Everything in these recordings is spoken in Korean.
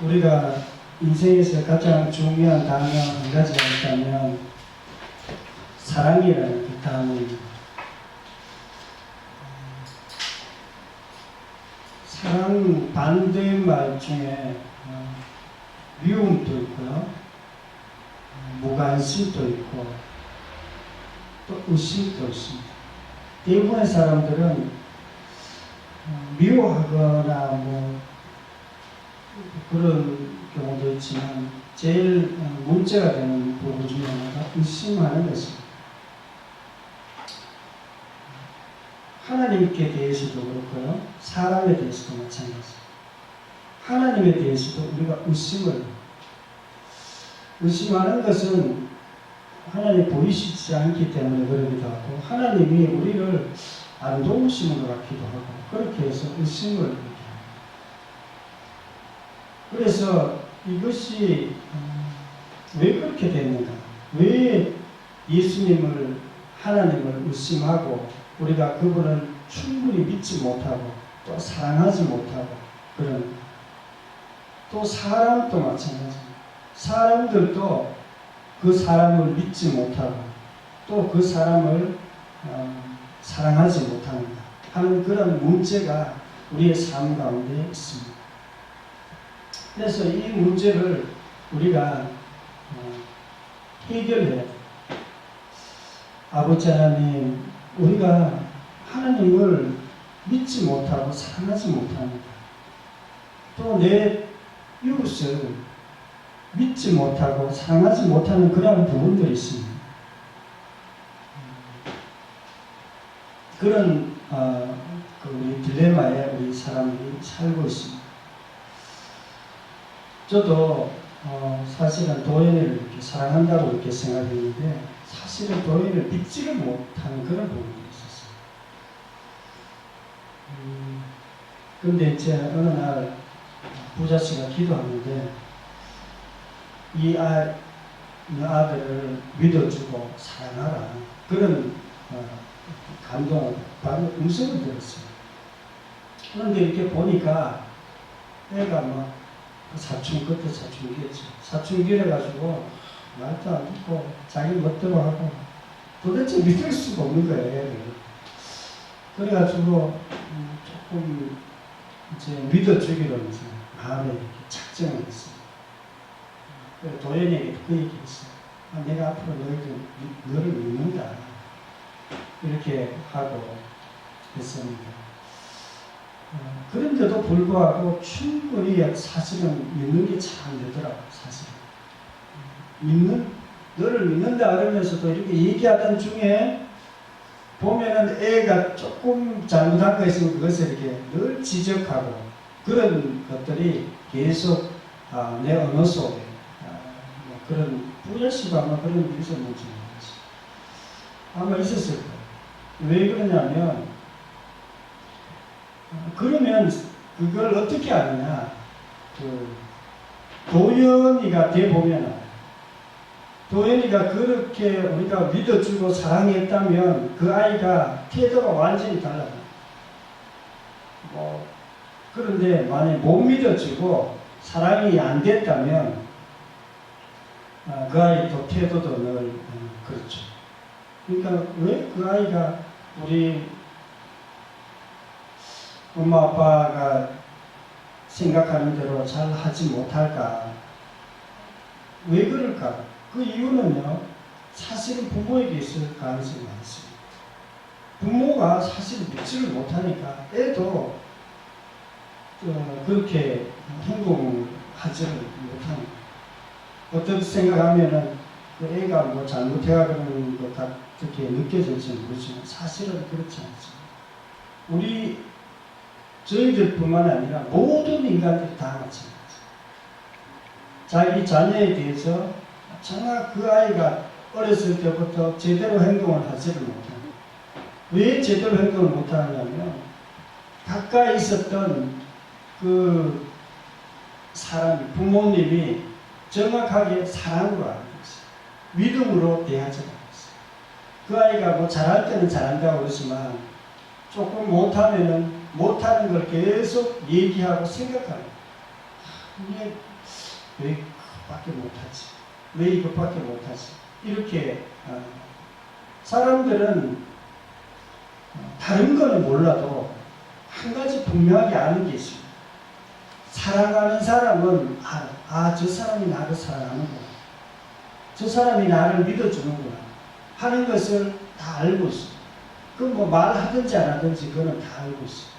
우리가 인생에서 가장 중요한 단어 한 가지가 있다면 사랑이라는 그 단어입니다. 사랑 반대말 중에 어, 미움도 있고요, 어, 무관심도 있고, 또 의심도 있습니다. 대부분의 사람들은 어, 미워하거나 뭐 그런 경우도 있지만 제일 어, 문제가 되는 부분 중에 하나가 의심하는 것입니다. 하나님께 대해서도 그렇고요, 사람에 대해서도 마찬가지입니다. 하나님에 대해서도 우리가 의심을 의심하는 것은 하나님 보이시지 않기 때문에 그러기도 하고 하나님이 우리를 안 도우시는 것 같기도 하고 그렇게 해서 의심을. 그래서 이것이 음, 왜 그렇게 됐는가? 왜 예수님을 하나님을 의심하고 우리가 그분을 충분히 믿지 못하고 또 사랑하지 못하고 그런 또 사람도 마찬가지입니다. 사람들도 그 사람을 믿지 못하고 또 그 사람을 어, 사랑하지 못합니다. 하는 그런 문제가 우리의 삶 가운데 있습니다. 그래서 이 문제를 우리가 어, 해결해야 돼요. 아버지 하나님, 우리가 하나님을 믿지 못하고 사랑하지 못합니다. 또 내 이웃을 믿지 못하고 사랑하지 못하는 그런 부분들이 있습니다. 그런 어, 그 딜레마에 우리 사람들이 살고 있습니다. 저도 어, 사실은 도연이를 이렇게 사랑한다고 이렇게 생각했는데 사실은 도연이를 믿지를 못하는 그런 부분이 있었어요. 음, 근데 이제 어느 날 부자 씨가 기도하는데 이 아, 이 아들을 믿어주고 사랑하라 그런 어, 감동을 바로 음성을 들었어요. 그런데 이렇게 보니까 애가 막 사춘 끝에 사춘기였죠. 사춘기래 가지고 말도 안 듣고 자기 멋대로 하고 도대체 믿을 수가 없는 거예요. 그래가지고 음, 조금 이제 믿어주기로 이제 마음에 이렇게 작정을 했어요. 그래서 도연이에게 그 얘기했어요. 아, 내가 앞으로 너희들, 너를 믿는다. 이렇게 하고 했습니다. 어, 그런데도 불구하고 충분히 사실은 믿는 게 잘 안 되더라고요, 사실은. 믿는, 너를 믿는다 그러면서도 이렇게 얘기하던 중에 보면은 애가 조금 잘못한 거 있으면 그것을 이렇게 늘 지적하고 그런 것들이 계속 아, 내 언어 속에 아, 뭐 그런 뿌려시고 아마 그런 일이 있었는지 모르겠어요. 아마 있었을 거예요. 왜 그러냐면 어, 그러면 그걸 어떻게 아느냐 그 도연이가 돼 보면 도연이가 그렇게 우리가 믿어주고 사랑했다면 그 아이가 태도가 완전히 달라요. 뭐 그런데 만약 못 믿어주고 사랑이 안 됐다면 아, 그 아이 또 태도도 늘 음, 그렇죠. 그러니까 왜 그 아이가 우리 엄마 아빠가 생각하는 대로 잘 하지 못할까? 왜 그럴까? 그 이유는요, 사실은 부모에게 있을 가능성이 많습니다. 부모가 사실 믿지를 못하니까 애도 어, 그렇게 행동을 하지를 못합니다. 어떻게 생각하면은 그 애가 뭐 잘못해가는 것 같게 느껴질지 모르지만 사실은 그렇지 않습니다. 우리 저희들뿐만 아니라 모든 인간들이 다 마찬가지입니다. 자기 자녀에 대해서 정말 그 아이가 어렸을 때부터 제대로 행동을 하지를 못합니다. 왜 제대로 행동을 못하느냐면 가까이 있었던 그 사람이 부모님이 정확하게 사랑으로 알고 있어요. 믿음으로 대하지 않았어요. 그 아이가 뭐 잘할 때는 잘한다고 그러지만 조금 못하면은 못하는 걸 계속 얘기하고 생각하는 왜, 왜 그것밖에 못하지? 왜 이것밖에 못하지? 이렇게 어, 사람들은 어, 다른 거는 몰라도 한 가지 분명하게 아는 게 있습니다. 사랑하는 사람은 알아. 아, 저 사람이 나를 사랑하는구나. 저 사람이 나를 믿어주는구나. 하는 것을 다 알고 있어. 그뭐 말하든지 안 하든지 그거는 다 알고 있어.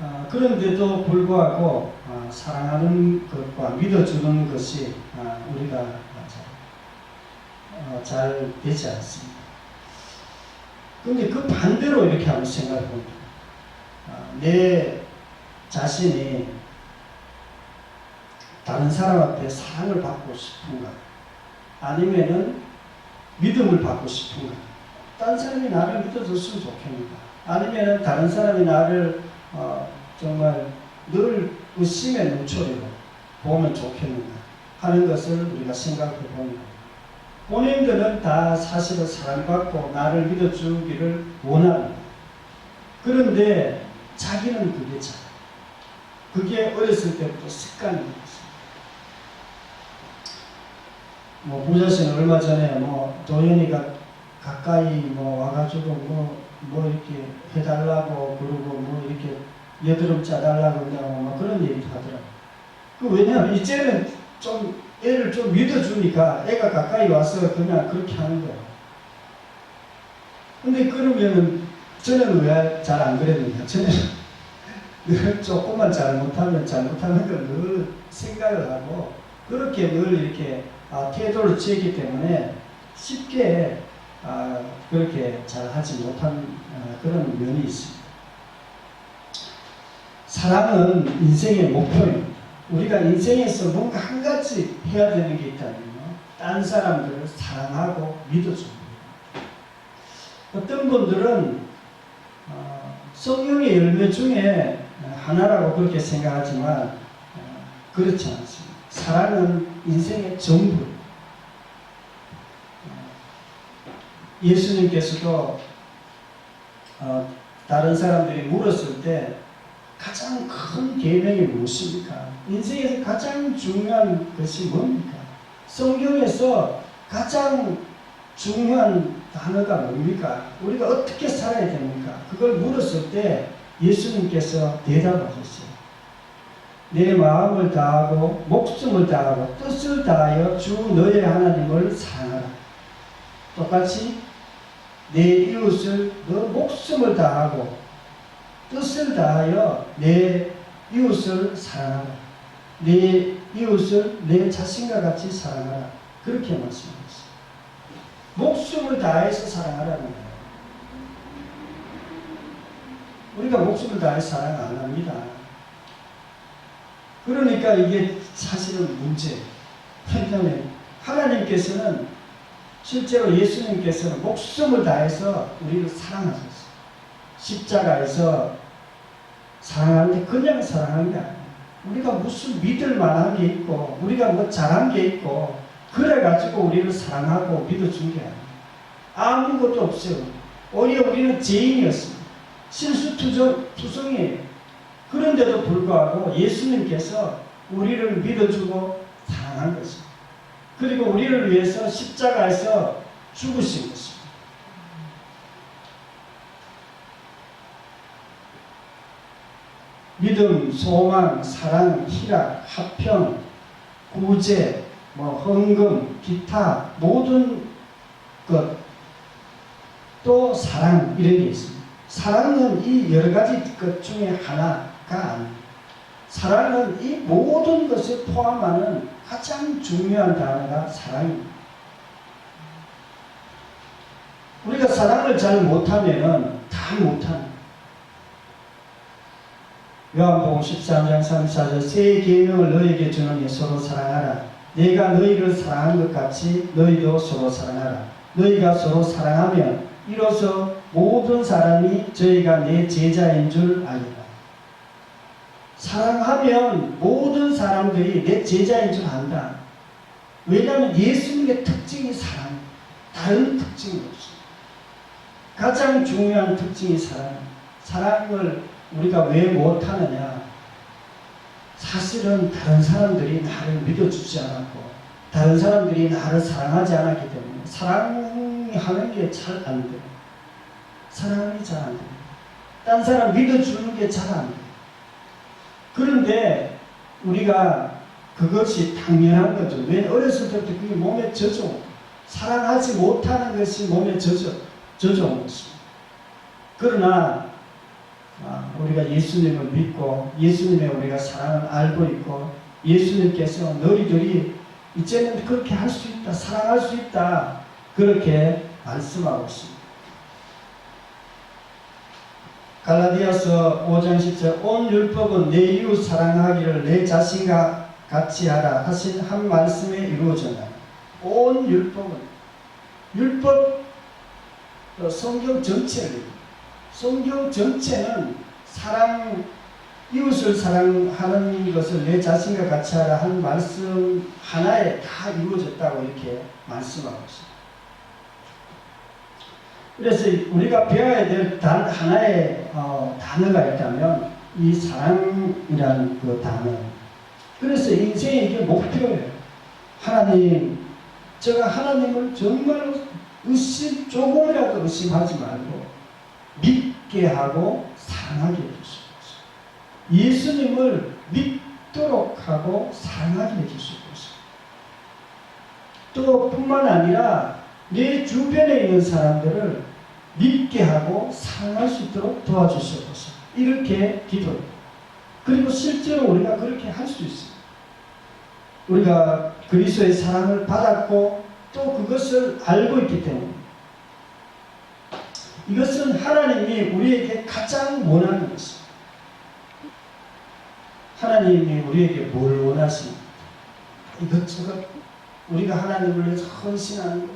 아, 그런데도 불구하고 아, 사랑하는 것과 믿어주는 것이 아, 우리가 잘, 어, 잘 되지 않습니다. 근데 그 반대로 이렇게 한번 생각해 봅니다. 아, 내 자신이 다른 사람한테 사랑을 받고 싶은가? 아니면은 믿음을 받고 싶은가? 다른 사람이 나를 믿어줬으면 좋겠는가? 아니면은 다른 사람이 나를 어, 정말 늘 의심의 눈초리로 보면 좋겠는가? 하는 것을 우리가 생각해 겁니다. 본인들은 다 사실은 사랑받고 나를 믿어주기를 원합니다. 그런데 자기는 그게 잘. 그게 어렸을 때부터 습관이 됐어요. 뭐 부자씨는 얼마 전에 뭐 도현이가 가까이 뭐 와가지고 뭐, 뭐 이렇게 해달라고 그러고 뭐 이렇게 여드름 짜달라고 그러고 뭐 그런 얘기도 하더라고. 그 왜냐하면 이제는 좀 애를 좀 믿어주니까 애가 가까이 와서 그냥 그렇게 하는 거야. 근데 그러면은 저는 왜 잘 안 그랬느냐? 저는 늘 조금만 잘못하면 잘못하는 걸 늘 생각을 하고 그렇게 늘 이렇게 아, 태도를 취했기 때문에 쉽게 아, 그렇게 잘 하지 못한 아, 그런 면이 있습니다. 사랑은 인생의 목표입니다. 우리가 인생에서 뭔가 한 가지 해야 되는 게 있다면요. 딴 사람들을 사랑하고 믿어줍니다. 어떤 분들은 어, 성령의 열매 중에 하나라고 그렇게 생각하지만 어, 그렇지 않습니다. 사랑은 인생의 전부. 어, 예수님께서도 어, 다른 사람들이 물었을 때 가장 큰 계명이 무엇입니까? 인생에서 가장 중요한 것이 뭡니까? 성경에서 가장 중요한 단어가 뭡니까? 우리가 어떻게 살아야 됩니까? 그걸 물었을 때 예수님께서 대답하셨어요. 내 마음을 다하고 목숨을 다하고 뜻을 다하여 주 너의 하나님을 사랑하라. 똑같이 내 이웃을 너 목숨을 다하고 뜻을 다하여 내 이웃을 사랑하라. 내 이웃을 내 자신과 같이 사랑하라. 그렇게 말씀하셨어요. 목숨을 다해서 사랑하라는 거예요. 우리가 목숨을 다해서 사랑 안 합니다. 그러니까 이게 사실은 문제. 왜냐하면 하나님께서는 실제로 예수님께서는 목숨을 다해서 우리를 사랑하셨어요. 십자가에서 사랑하는데 그냥 사랑한 게 아니에요. 우리가 무슨 믿을 만한 게 있고, 우리가 뭐 잘한 게 있고, 그래가지고 우리를 사랑하고 믿어준 게 아니에요. 아무것도 없어요. 오히려 우리는 죄인이었습니다. 실수투성이에요. 그런데도 불구하고 예수님께서 우리를 믿어주고 사랑한 것입니다. 그리고 우리를 위해서 십자가에서 죽으신 것입니다. 믿음, 소망, 사랑, 희락, 화평, 구제, 뭐 헌금, 기타 모든 것, 또 사랑 이런 게 있습니다. 사랑은 이 여러 가지 것 중에 하나가 아닙니다. 사랑은 이 모든 것을 포함하는 가장 중요한 단어가 사랑입니다. 우리가 사랑을 잘 못하면은 다 못합니다. 요한복음 13장 34절 새 계명을 너에게 주노니 서로 사랑하라. 내가 너희를 사랑한 것 같이 너희도 서로 사랑하라. 너희가 서로 사랑하면 이로써 모든 사람이 저희가 내 제자인 줄 알리라. 사랑하면 모든 사람들이 내 제자인 줄 안다. 왜냐하면 예수님의 특징이 사랑. 다른 특징이 없습니다. 가장 중요한 특징이 사랑. 사랑을 우리가 왜 못하느냐? 사실은 다른 사람들이 나를 믿어주지 않았고 다른 사람들이 나를 사랑하지 않았기 때문에 사랑하는 게 잘 안 돼요. 사랑이 잘 안 돼요. 딴 사람 믿어주는 게 잘 안 돼요. 그런데 우리가 그것이 당연한 거죠. 왜 어렸을 때부터 그게 몸에 젖어. 사랑하지 못하는 것이 몸에 젖어, 젖어온 것입니다. 그러나 아, 우리가 예수님을 믿고 예수님의 우리가 사랑을 알고 있고 예수님께서 너희들이 이제는 그렇게 할 수 있다, 사랑할 수 있다 그렇게 말씀하고 있습니다. 갈라디아서 5장 10절 온 율법은 내 이웃 사랑하기를 내 자신과 같이 하라 하신 한 말씀에 이루어졌다. 온 율법은 율법 어, 성경 전체를 성경 전체는 사랑 이웃을 사랑하는 것을 내 자신과 같이 하라 한 말씀 하나에 다 이루어졌다고 이렇게 말씀하고 있습니다. 그래서 우리가 배워야 될 단 하나의 어, 단어가 있다면 이 사랑이라는 그 단어. 그래서 인생의 이게 목표예요. 하나님, 제가 하나님을 정말로 의심, 조금이라도 의심하지 말고 믿게 하고 사랑하게 해주시옵소서. 예수님을 믿도록 하고 사랑하게 해주시옵소서. 또 뿐만 아니라 내 주변에 있는 사람들을 믿게 하고 사랑할 수 있도록 도와주시옵소서. 이렇게 기도해요. 그리고 실제로 우리가 그렇게 할 수 있어요. 우리가 그리스도의 사랑을 받았고 또 그것을 알고 있기 때문에 이것은 하나님이 우리에게 가장 원하는 것입니다. 하나님이 우리에게 뭘 원하십니까? 이것저것 우리가 하나님을 헌신하는 것,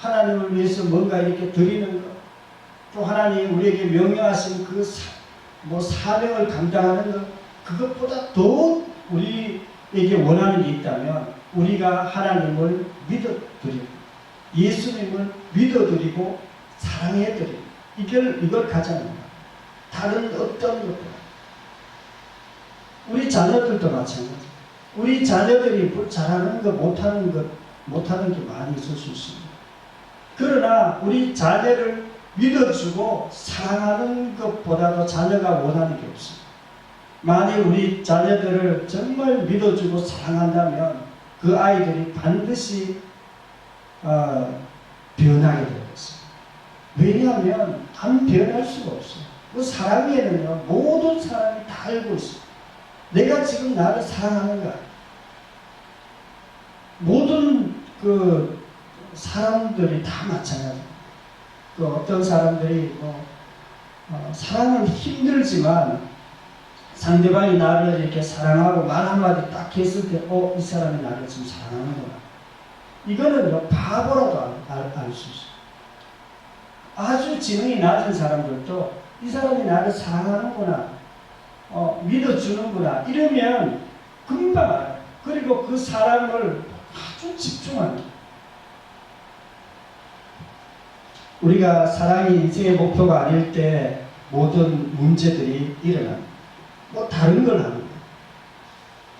하나님을 위해서 뭔가 이렇게 드리는 것, 또 하나님 우리에게 명령하신 그 사, 뭐 사명을 감당하는 것, 그것보다 더 우리에게 원하는 게 있다면 우리가 하나님을 믿어드리고 예수님을 믿어드리고 사랑해드리고 이걸 이걸 가장 다른 어떤 것보다 우리 자녀들도 마찬가지. 우리 자녀들이 잘하는 것 못하는 것 못하는 게 많이 있을 수 있습니다. 그러나 우리 자녀를 믿어주고 사랑하는 것보다도 자녀가 원하는 게 없습니다. 만일 우리 자녀들을 정말 믿어주고 사랑한다면 그 아이들이 반드시 어, 변하게 될 것입니다. 왜냐하면 안 변할 수가 없어요. 그 사랑에는요 모든 사람이 다 알고 있어요. 내가 지금 나를 사랑하는가? 모든 그 사람들이 다 마찬가지입니다. 그 어떤 사람들이 뭐 어, 사랑은 힘들지만 상대방이 나를 이렇게 사랑하고 말 한마디 딱 했을 때, 어, 이 사람이 나를 지금 사랑하는구나. 이거는요, 바보라도 알수 있어요. 아주 지능이 낮은 사람들도 이 사람이 나를 사랑하는구나, 어, 믿어주는구나, 이러면 금방 알아요. 그리고 그 사람을 아주 집중합니다. 우리가 사랑이 인생의 목표가 아닐 때 모든 문제들이 일어납니다. 뭐 다른 걸 합니다.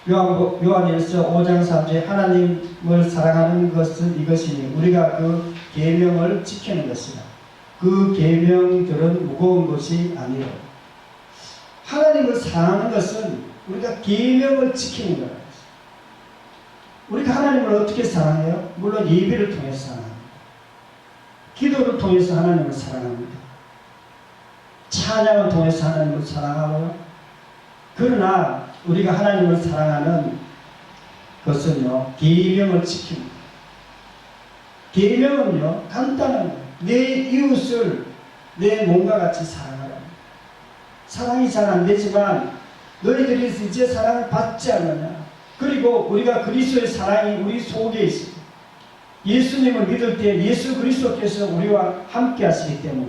요한, 요한 일서 5장 3절 하나님을 사랑하는 것은 이것이니 우리가 그 계명을 지키는 것이다. 그 계명들은 무거운 것이 아니요. 하나님을 사랑하는 것은 우리가 계명을 지키는 거예요. 우리가 하나님을 어떻게 사랑해요? 물론 예배를 통해서 사랑합니다. 기도를 통해서 하나님을 사랑합니다. 찬양을 통해서 하나님을 사랑하고요. 그러나 우리가 하나님을 사랑하는 것은요, 계명을 지킵니다. 계명은요, 간단한. 내 이웃을 내 몸과 같이 사랑하라. 사랑이 잘 안 되지만 너희들이 이제 사랑을 받지 않느냐. 그리고 우리가 그리스도의 사랑이 우리 속에 있습니다. 예수님을 믿을 때 예수 그리스도께서 우리와 함께 하시기 때문에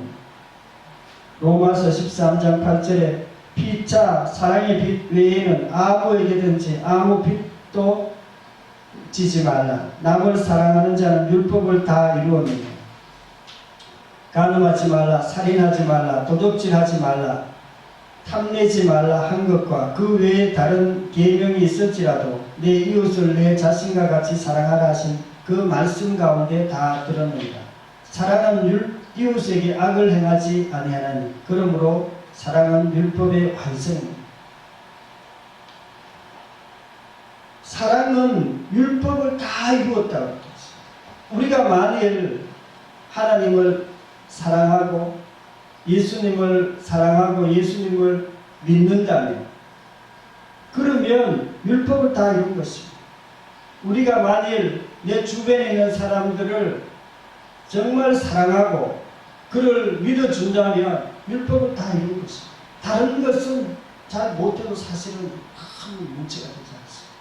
로마서 13장 8절에 피자 사랑의 빛 외에는 아무에게든지 아무 빛도 지지 말라. 남을 사랑하는 자는 율법을 다 이루었느냐. 간음하지 말라, 살인하지 말라, 도둑질하지 말라. 탐내지 말라 한 것과 그 외에 다른 계명이 있을지라도 내 이웃을 내 자신과 같이 사랑하라 하신 그 말씀 가운데 다 들었느니라. 사랑은 율, 이웃에게 악을 행하지 아니하나니 그러므로 사랑은 율법의 완성입니다. 사랑은 율법을 다 이루었다고 했어요. 우리가 만일 하나님을 사랑하고 예수님을 사랑하고 예수님을 믿는다면 그러면 율법을 다 이룬 것입니다. 우리가 만일 내 주변에 있는 사람들을 정말 사랑하고 그를 믿어준다면 율법을 다 이룬 것입니다. 다른 것은 잘 못해도 사실은 큰 문제가 되지 않습니다.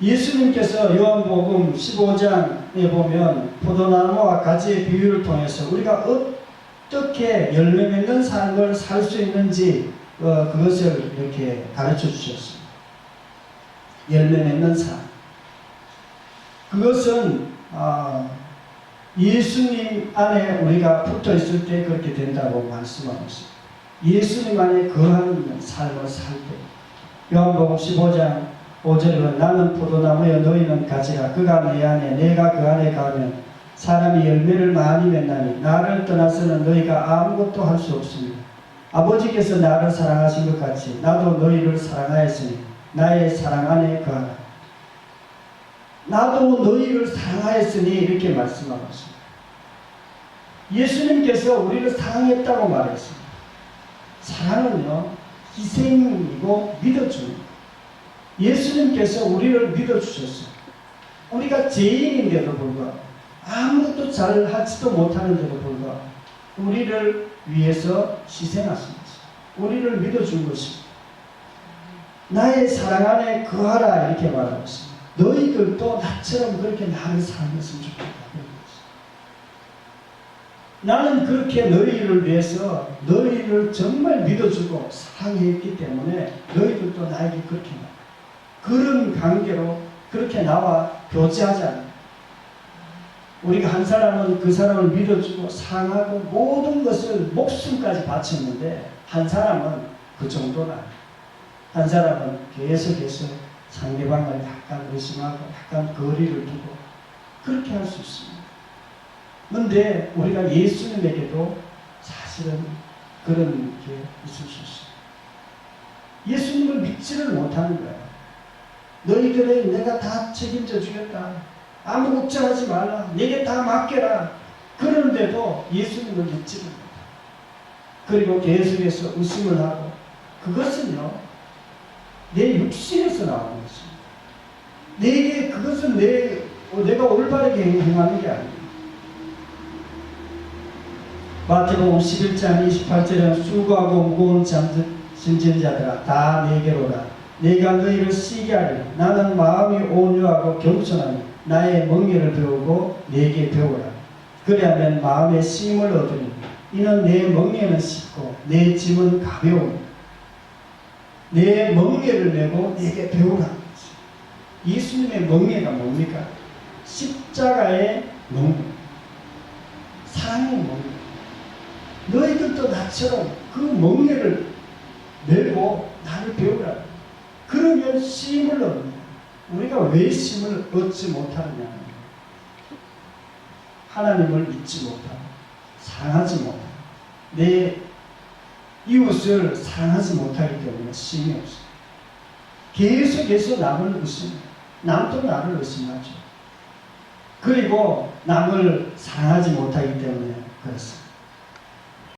예수님께서 요한복음 15장에 보면 포도나무와 가지의 비유를 통해서 우리가 어떻게 열매 맺는 삶을 살 수 있는지 어, 그것을 이렇게 가르쳐 주셨습니다. 열매 맺는 삶. 그것은 아, 예수님 안에 우리가 붙어 있을 때 그렇게 된다고 말씀하고 있습니다. 예수님 안에 거하는 삶을 살 때. 요한복음 15장 5절에 나는 포도나무여 너희는 가지라 그가 내 안에 내가 그 안에 가면 사람이 열매를 많이 맺나니 나를 떠나서는 너희가 아무것도 할 수 없습니다. 아버지께서 나를 사랑하신 것 같이 나도 너희를 사랑하였으니 나의 사랑 안에 거하라. 나도 너희를 사랑하였으니 이렇게 말씀하고 있습니다. 예수님께서 우리를 사랑했다고 말했습니다. 사랑은요 희생이고 믿어주는. 예수님께서 우리를 믿어주셨어요. 우리가 죄인인데도 불구하고 아무것도 잘 하지도 못하는데도 불구하고 우리를 위해서 희생하신 것입니다. 우리를 믿어준 것입니다. 나의 사랑 안에 거하라 이렇게 말하고 있습니다. 너희들도 나처럼 그렇게 나를 사랑했으면 좋겠다. 나는 그렇게 너희를 위해서 너희를 정말 믿어주고 사랑했기 때문에 너희들도 나에게 그렇게 나. 그런 관계로 그렇게 나와 교제하자. 우리가 한 사람은 그 사람을 믿어주고 사랑하고 모든 것을 목숨까지 바쳤는데 한 사람은 그 아니에요. 한 사람은 계속해서 상대방을 약간 의심하고 약간 거리를 두고 그렇게 할 수 있습니다. 그런데 우리가 예수님에게도 사실은 그런 게 있을 수 있어요. 예수님을 믿지를 못하는 거예요. 너희들의 내가 다 책임져 주겠다. 아무 걱정하지 말라. 내게 다 맡겨라. 그런데도 예수님을 믿지를 못해. 그리고 계속해서 의심을 하고 그것은요 내 육신 에서 나오는 것입니다. 내게 그것은 내 어, 내가 올바르게 행하는 게 아닙니다. 마태복음 11장 28절에 수고하고 무거운 짐진 자들아 다 내게로라 내가 너희를 쉬게 하리 나는 마음이 온유하고 겸손하니 나의 멍에를 배우고 내게 배우라 그리하면 마음의 쉼을 얻으니 이는 내 멍에는 쉽고 내 짐은 가벼우니 내 멍에를 메고 내게 배우라 예수님의 멍에가 뭡니까? 십자가의 멍에 사랑의 멍에 너희들도 나처럼 그 멍에를 메고 나를 배우라. 그러면 쉼을 얻는다. 우리가 왜 쉼을 얻지 못하느냐. 하나님을 믿지 못하고, 사랑하지 못하고, 내 이웃을 사랑하지 못하기 때문에 쉼이 없어요. 계속해서 남을 의심, 남도 나를 의심하죠. 그리고 남을 사랑하지 못하기 때문에 그렇습니다.